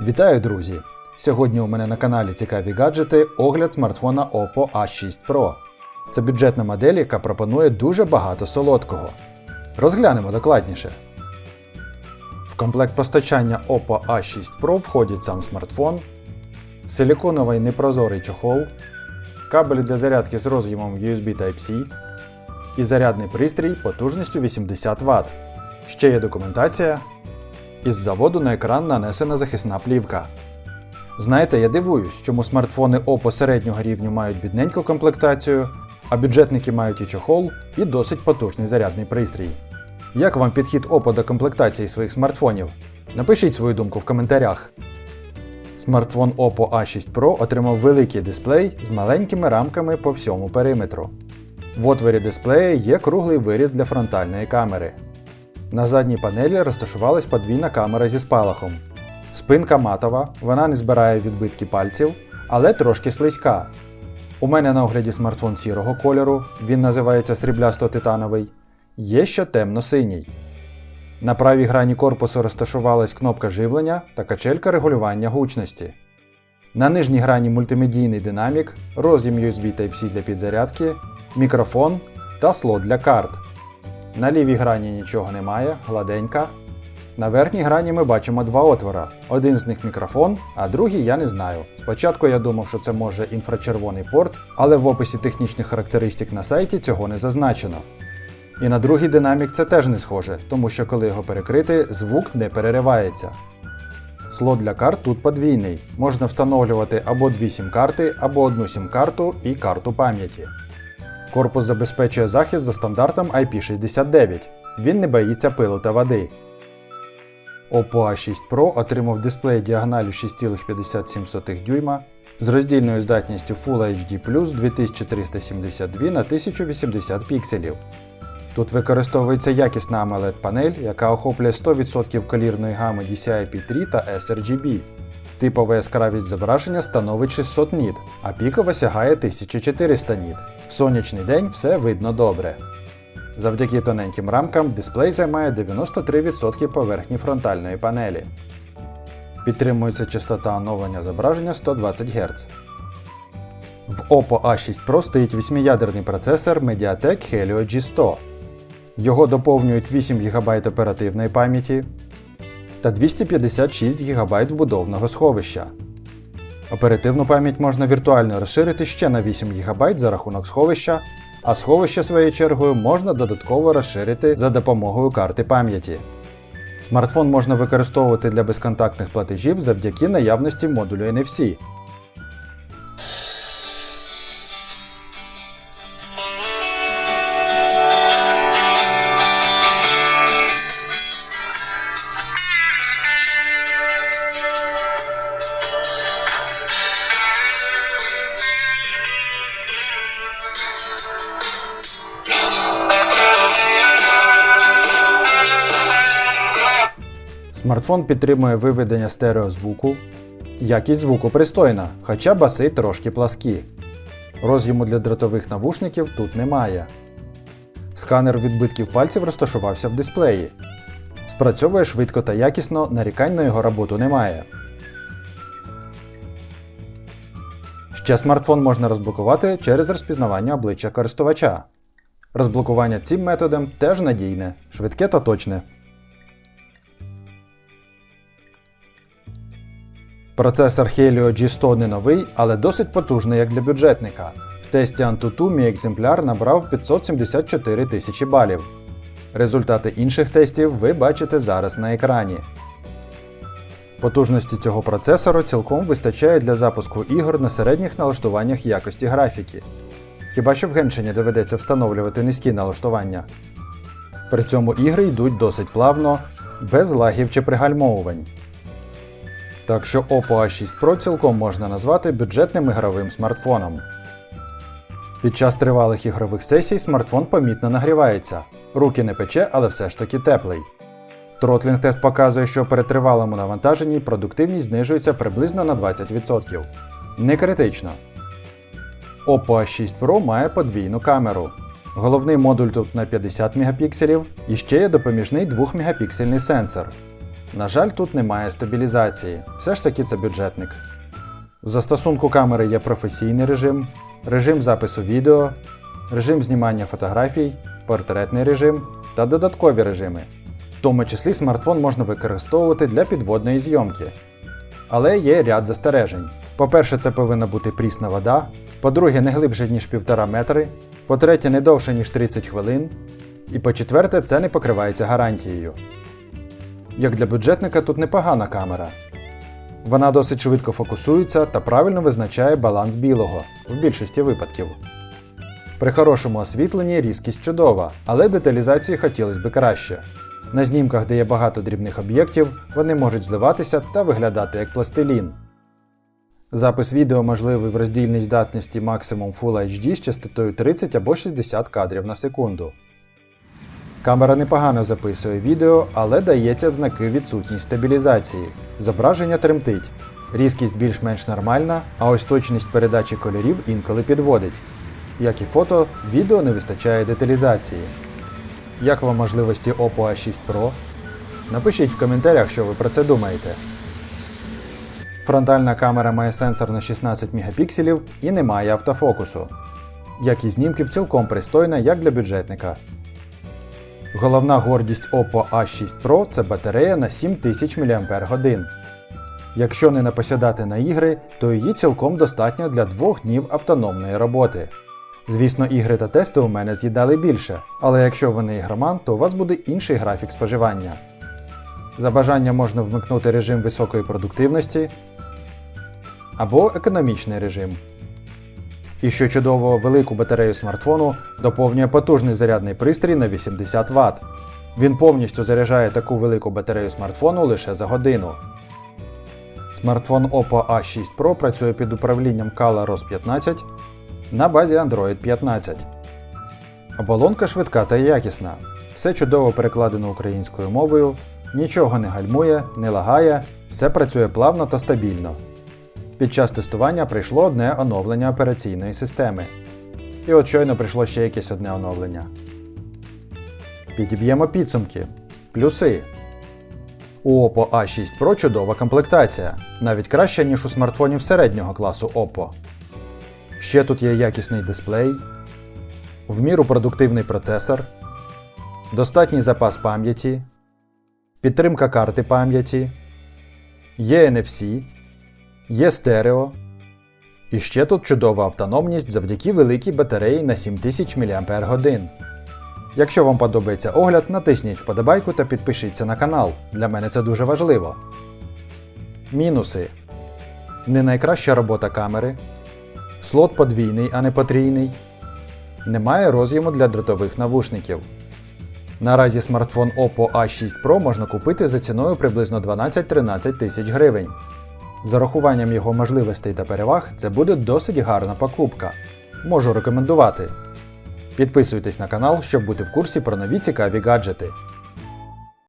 Вітаю, друзі! Сьогодні у мене на каналі Цікаві гаджети огляд смартфона Oppo A6 Pro. Це бюджетна модель, яка пропонує дуже багато солодкого. Розглянемо докладніше. В комплект постачання Oppo A6 Pro входить сам смартфон, силіконовий непрозорий чохол, кабель для зарядки з роз'ємом USB Type-C і зарядний пристрій потужністю 80 Вт. Ще є документація. Із заводу на екран нанесена захисна плівка. Знаєте, я дивуюсь, чому смартфони Oppo середнього рівню мають бідненьку комплектацію, а бюджетники мають і чохол, і досить потужний зарядний пристрій. Як вам підхід Oppo до комплектації своїх смартфонів? Напишіть свою думку в коментарях. Смартфон Oppo A6 Pro отримав великий дисплей з маленькими рамками по всьому периметру. В отворі дисплея є круглий виріз для фронтальної камери. На задній панелі розташувалась подвійна камера зі спалахом. Спинка матова, вона не збирає відбитки пальців, але трошки слизька. У мене на огляді смартфон сірого кольору, він називається сріблясто-титановий, є ще темно-синій. На правій грані корпусу розташувалась кнопка живлення та качелька регулювання гучності. На нижній грані мультимедійний динамік, роз'єм USB Type-C для підзарядки, мікрофон та слот для карт. На лівій грані нічого немає, гладенька. На верхній грані ми бачимо два отвора. Один з них мікрофон, а другий я не знаю. Спочатку я думав, що це може інфрачервоний порт, але в описі технічних характеристик на сайті цього не зазначено. І на другий динамік це теж не схоже, тому що коли його перекрити, звук не переривається. Слот для карт тут подвійний. Можна встановлювати або дві сім-карти, або одну сім-карту і карту пам'яті. Корпус забезпечує захист за стандартом IP69. Він не боїться пилу та води. Oppo A6 Pro отримав дисплей діагоналю 6,57 дюйма з роздільною здатністю Full HD 2372 на 1080 пікселів. Тут використовується якісна amoled панель, яка охоплює 100% колірної гами DCI-P3 та sRGB. Типова яскравість зображення становить 600 ніт, а пікова сягає 1400 ніт. В сонячний день все видно добре. Завдяки тоненьким рамкам дисплей займає 93% поверхні фронтальної панелі. Підтримується частота оновлення зображення 120 Гц. В Oppo A6 Pro стоїть 8-ядерний процесор Mediatek Helio G100. Його доповнюють 8 ГБ оперативної пам'яті та 256 ГБ вбудовного сховища. Оперативну пам'ять можна віртуально розширити ще на 8 ГБ за рахунок сховища, а сховище своєю чергою можна додатково розширити за допомогою карти пам'яті. Смартфон можна використовувати для безконтактних платежів завдяки наявності модулю NFC. Смартфон підтримує виведення стереозвуку. Якість звуку пристойна, хоча баси трошки пласкі. Роз'єму для дротових навушників тут немає. Сканер відбитків пальців розташувався в дисплеї. Спрацьовує швидко та якісно, нарікань на його роботу немає. Ще смартфон можна розблокувати через розпізнавання обличчя користувача. Розблокування цим методом теж надійне, швидке та точне. Процесор Helio G100 не новий, але досить потужний як для бюджетника. В тесті Antutu мій екземпляр набрав 574 тисячі балів. Результати інших тестів ви бачите зараз на екрані. Потужності цього процесору цілком вистачає для запуску ігор на середніх налаштуваннях якості графіки. Хіба що в Геншині доведеться встановлювати низькі налаштування. При цьому ігри йдуть досить плавно, без лагів чи пригальмовувань. Так що Oppo A6 Pro цілком можна назвати бюджетним ігровим смартфоном. Під час тривалих ігрових сесій смартфон помітно нагрівається. Руки не пече, але все ж таки теплий. Тротлінг тест показує, що при тривалому навантаженні продуктивність знижується приблизно на 20%. Не критично. Oppo A6 Pro має подвійну камеру. Головний модуль тут на 50 Мп і ще є допоміжний 2 мегапіксельний сенсор. На жаль, тут немає стабілізації, все ж таки це бюджетник. В застосунку камери є професійний режим, режим запису відео, режим знімання фотографій, портретний режим та додаткові режими. В тому числі смартфон можна використовувати для підводної зйомки. Але є ряд застережень. По-перше, це повинна бути прісна вода, по-друге, не глибше, ніж 1,5 метри, по-третє, не довше, ніж 30 хвилин, і по-четверте, це не покривається гарантією. Як для бюджетника тут непогана камера. Вона досить швидко фокусується та правильно визначає баланс білого в більшості випадків. При хорошому освітленні різкість чудова, але деталізації хотілося б краще. На знімках, де є багато дрібних об'єктів, вони можуть зливатися та виглядати як пластилін. Запис відео можливий в роздільній здатності максимум Full HD з частотою 30 або 60 кадрів на секунду. Камера непогано записує відео, але дається в знаки відсутність стабілізації. Зображення тремтить. Різкість більш-менш нормальна, а ось точність передачі кольорів інколи підводить. Як і фото, відео не вистачає деталізації. Як вам можливості Oppo A6 Pro? Напишіть в коментарях, що ви про це думаєте. Фронтальна камера має сенсор на 16 мегапікселів і не має автофокусу. Якість знімків цілком пристойна, як для бюджетника. Головна гордість Oppo A6 Pro це батарея на 7000 мАч. Якщо не напосідати на ігри, то її цілком достатньо для двох днів автономної роботи. Звісно, ігри та тести у мене з'їдали більше, але якщо ви не ігроман, то у вас буде інший графік споживання. За бажанням можна вмикнути режим високої продуктивності або економічний режим. І що чудово, велику батарею смартфону доповнює потужний зарядний пристрій на 80 Вт. Він повністю заряджає таку велику батарею смартфону лише за годину. Смартфон Oppo A6 Pro працює під управлінням Kala ROS 15 на базі Android 15. Оболонка швидка та якісна. Все чудово перекладено українською мовою, нічого не гальмує, не лагає, все працює плавно та стабільно. Під час тестування прийшло одне оновлення операційної системи. І от щойно прийшло ще якесь одне оновлення. Підіб'ємо підсумки. Плюси. У Oppo A6 Pro чудова комплектація, навіть краща, ніж у смартфонів середнього класу Oppo. Ще тут є якісний дисплей, в міру продуктивний процесор, достатній запас пам'яті, підтримка карти пам'яті, є NFC, є стерео. І ще тут чудова автономність завдяки великій батареї на 7000 мАч. Якщо вам подобається огляд, натисніть вподобайку та підпишіться на канал. Для мене це дуже важливо. Мінуси. Не найкраща робота камери. Слот подвійний, а не потрійний. Немає роз'єму для дротових навушників. Наразі смартфон Oppo A6 Pro можна купити за ціною приблизно 12-13 тисяч гривень. З урахуванням його можливостей та переваг це буде досить гарна покупка. Можу рекомендувати. Підписуйтесь на канал, щоб бути в курсі про нові цікаві гаджети.